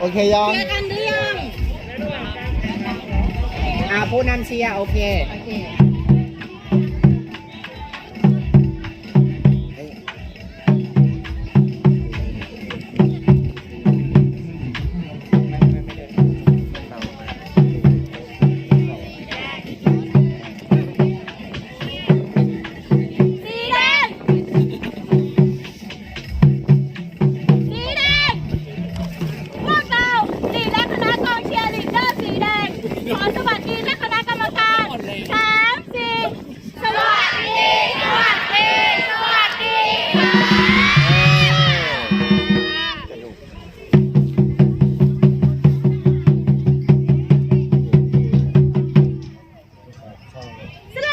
โอเคยังเจอกันหรือยังอ่าผู้นำเชียร์โอเค ขอสวัสดีท่านคณะกรรมการสามสี่สวัสดีสวัสดีสวัสดีค่ะส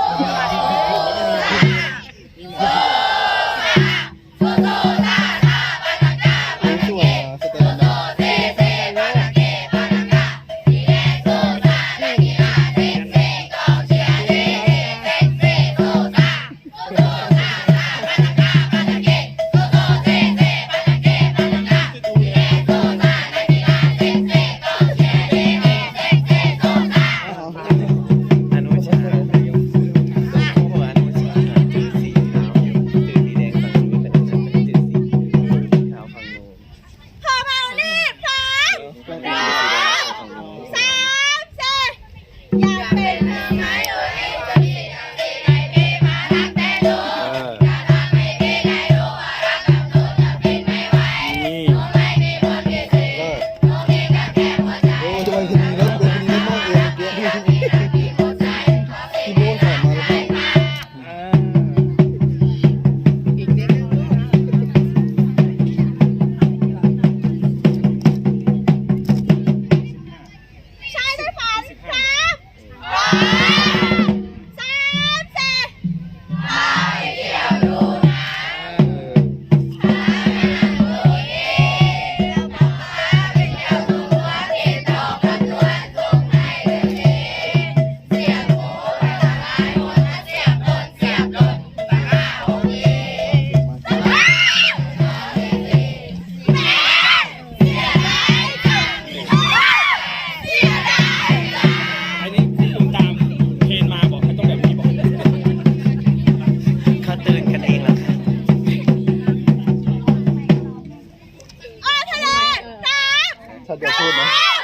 Thank you. food, no?